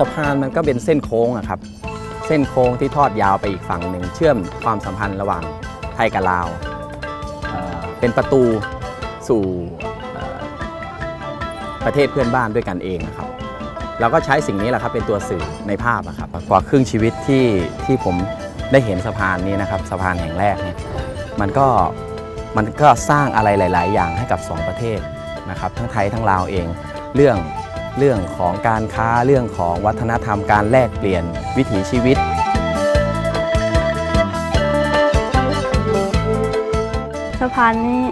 สะพานมันก็เป็นเส้นโค้งอะครับ เส้นโค้งที่ทอดยาวไปอีกฝั่งหนึ่งเชื่อมความสัมพันธ์ระหว่างไทยกับลาว เป็นประตูสู่ประเทศเพื่อนบ้านด้วยกันเองนะครับ เราก็ใช้สิ่งนี้แหละครับเป็นตัวสื่อในภาพอะครับกว่าครึ่งชีวิตที่ที่ผมได้เห็นสะพานนี้นะครับสะพานแห่งแรกเนี่ยมันก็มันก็สร้างอะไรหลาย ๆ อย่างให้กับสองประเทศนะครับทั้งไทยทั้งลาวเองเรื่อง เรื่องของการค้าเรื่องของวัฒนธรรมการแลกเปลี่ยนวิถีชีวิต สะพานนี้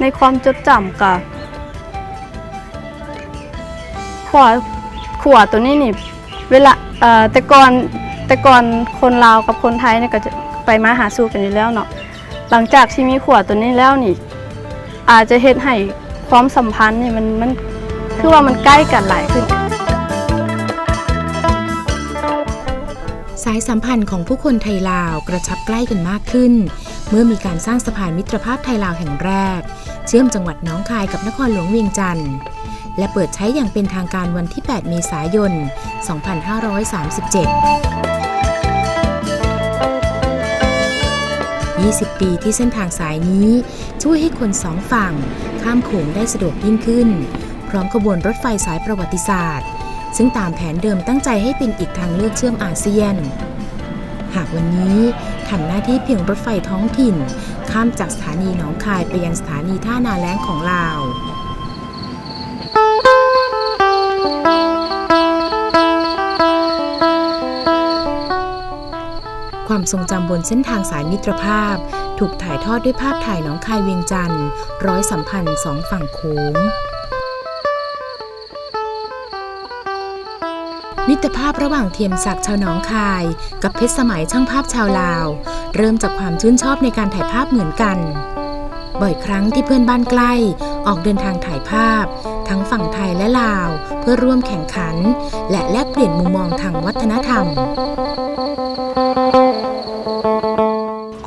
ในความจดจำกับขวาขวาตัวนี้นี่เวลาแต่ก่อนแต่ก่อนคนลาวกับคนไทยเนี่ยก็จะไปมาหาสู่กันอยู่แล้วเนาะหลังจากที่มีขวาตัวนี้แล้วนี่ อาจจะเฮ็ดให้ความสัมพันธ์นี่มันมัน คือว่ามันใกล้กันหลายขึ้น สายสัมพันธ์ของผู้คนไทยลาวกระชับใกล้กันมากขึ้น เมื่อมีการสร้างสะพานมิตรภาพไทยลาวแห่งแรก เชื่อมจังหวัดน้องคายกับนครหลวงเวียงจันทร์และเปิดใช้อย่างเป็นทางการวันที่ 8 เมษายน 2537 20 ปีที่เส้นทางสายนี้ช่วยให้คนสองฝั่ง ข้ามโขงได้สะดวกยิ่งขึ้น ร้อมขบวนรถไฟสายประวัติศาสตร์ ซึ่งตามแผนเดิมตั้งใจให้เป็นอีกทางเลือกเชื่อมอาเซียน หากวันนี้ทำหน้าที่เพียงรถไฟท้องถิ่น ข้ามจากสถานีหนองคายไปยังสถานีท่านาแล้งของลาวความทรงจำบนเส้นทางสายมิตรภาพ ถูกถ่ายทอดด้วยภาพถ่ายหนองคายเวียงจันทร์ร้อยสัมพันธ์สองฝั่งโขง มิตรภาพระหว่างเทียมศักดิ์ชาวหนองคาย กับเพชรสมัยช่างภาพชาวลาว เริ่มจากความชื่นชอบในการถ่ายภาพเหมือนกัน บ่อยครั้งที่เพื่อนบ้านใกล้ออกเดินทางถ่ายภาพ ทั้งฝั่งไทยและลาว เพื่อร่วมแข่งขัน และแลกเปลี่ยนมุมมองทางวัฒนธรรม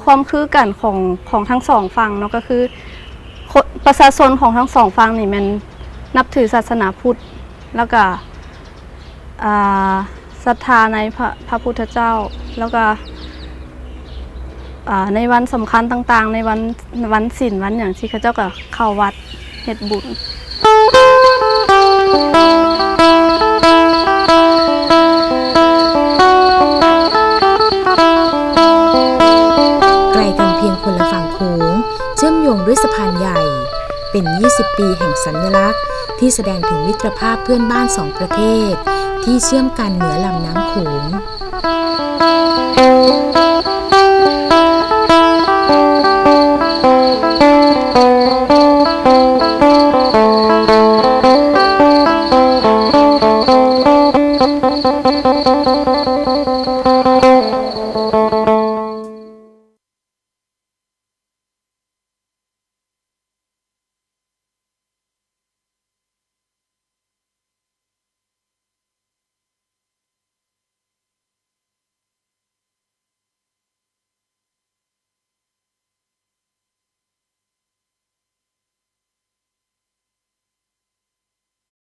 ความคือกันของของทั้งสองฝั่งเนาะก็คือคนประชาชนของทั้งสองฝั่งนี่มันนับถือศาสนาพุทธแล้วก็ ศรัทธาในพระพระพุทธเจ้า แล้วก็ในวันสำคัญต่างๆ ในวันวันศีลวันอย่างที่เขาเจ้าก็เข้าวัดเฮ็ดบุญไกลกันเพียงคนละฝั่งโขงเชื่อมโยงด้วยสะพานใหญ่ เป็น 20 ปีแห่งสัญลักษณ์ ที่แสดงถึงมิตรภาพเพื่อนบ้านสองประเทศ ที่เชื่อมกันเหนือลำน้ำโขง